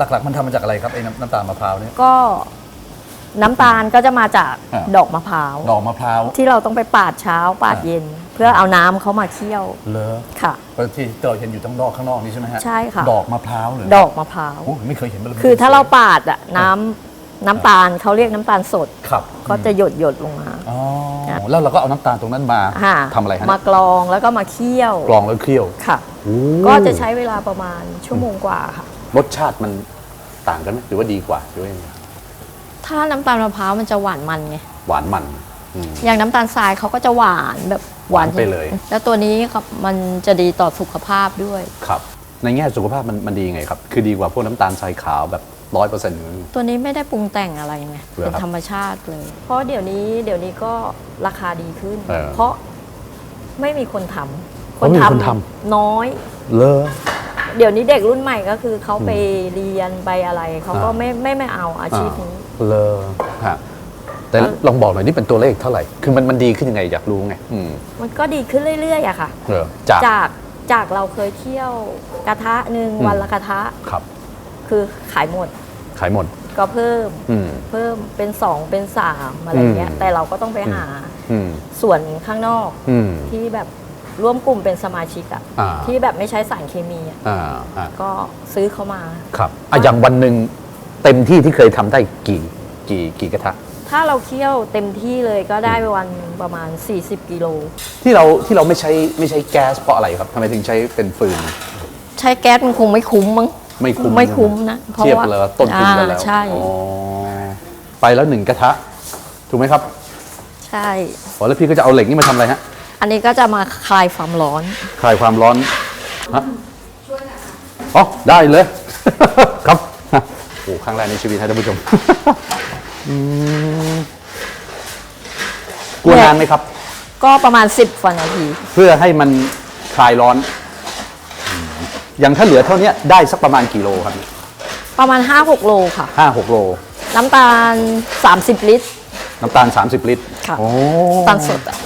หลักๆ มันทำมาจากอะไรครับไอ้น้ำน้ำตาลมะพร้าวเนี่ย ก็น้ำตาลก็จะมาจากอ่า ดอกมะพร้าว ดอกมะพร้าวที่เราต้องไปปาดเช้าปาดอ่าเย็น เพื่อเอาน้ำเขามาเคี่ยวเลอค่ะที่เราเห็นอยู่ทั้งนอกข้างนอกนี่ใช่ไหมฮะใช่ค่ะ ดอกมะพร้าวเลยดอกมะพร้าว โอ้ไม่เคยเห็นมันลยคือถ้าเราปาดอะน้ำน้ำตาลเขาเรียกน้ำตาลสด ครับก็จะหยดหยดลงมา อ๋อค่ะแล้วเราก็เอาน้ำตาลตรงนั้นมาค่ะทำอะไรฮะมากรองแล้วก็มาเคี่ยวกรองแล้วเคี่ยวค่ะ โอ้ก็จะใช้เวลาประมาณชั่วโมงกว่าค่ะ รสชาติมันต่างกันไหมหรือว่าดีกว่าหรือว่ายังไงถ้าน้ำตาลมะพร้าวมันจะหวานมันไง หวานมันอืม อย่างน้ำตาลทรายเขาก็จะหวานแบบหวานหวานไปเลย แล้วตัวนี้ครับมันจะดีต่อสุขภาพด้วย ครับ ในแง่สุขภาพมันมันดียังไงครับ คือดีกว่าพวกน้ำตาลทรายขาวแบบร้อยเปอร์เซ็นต์ ตัวนี้ไม่ได้ปรุงแต่งอะไรไงเหรอครับเป็นธรรมชาติเลย เพราะเดี๋ยวนี้เดี๋ยวนี้ก็ราคาดีขึ้น เออเพราะไม่มีคนทำอ๋อไม่มีคนทำ น้อย เลอ เดี๋ยวนี้เด็กรุ่นใหม่ก็คือเขาไปเรียนไปอะไรเขาก็อ่าไม่ไม่ไม่เอาอาชีพนี้เลอฮะแต่ลองบอกหน่อยนี่เป็นตัวเลขเท่าไหร่ คือมันมันดีขึ้นยังไงอยากรู้ไงอืมมันก็ดีขึ้นเรื่อยๆอะค่ะเออจากจากจากเราเคยเที่ยวกระทะหนึ่งอืมวันละกระทะครับ คือขายหมด ขายหมด ก็เพิ่มอืมเพิ่มเป็นสองเป็นสามอะไรเงี้ยอืมแต่เราก็ต้องไปหาอืมส่วนข้างนอกอืมที่แบบ ร่วมกลุ่มเป็นสมาชิกอะอ่า ที่แบบไม่ใช้สารเคมีอะอ่าอ่าก็ซื้อเขามา ครับอะอย่างวันหนึ่งเต็มที่ที่เคยทำได้กี่กี่กี่กระทะ ถ้าเราเคี่ยวเต็มที่เลยก็ได้วันประมาณ 40 กิโล ที่เราที่เราไม่ใช้ไม่ใช้แก๊สเพราะอะไรครับทำไมถึงใช้เป็นฟืน ใช้แก๊สมันคงไม่คุ้มมั้งไม่คุ้ม ไม่คุ้มนะเพราะเทียบว่าเลยต้นทุนกันแล้วอ่าใช่อ๋อไปแล้วหนึ่งกระทะ ถูกไหมครับใช่อ๋อแล้วพี่ก็จะเอาเหล็กนี่มาทำอะไรฮะ อันนี้ก็จะมาคลายความร้อน คลายความร้อนฮะอ๋อได้เลย ครับโอ้ครั้งแรกในชีวิตฮะท่านผู้ชมอืมกลัวนานไหมครับ ก็ประมาณ 10กว่านาที เพื่อให้มันคลายร้อนอืมอย่างถ้าเหลือเท่าเนี้ยได้สักประมาณกี่โลครับประมาณ 5-6 โลค่ะ ห้าหกโล น้ำตาล 30 ลิตร น้ำตาล 30 ลิตรค่ะ โอ้น้ำตาลสดอะ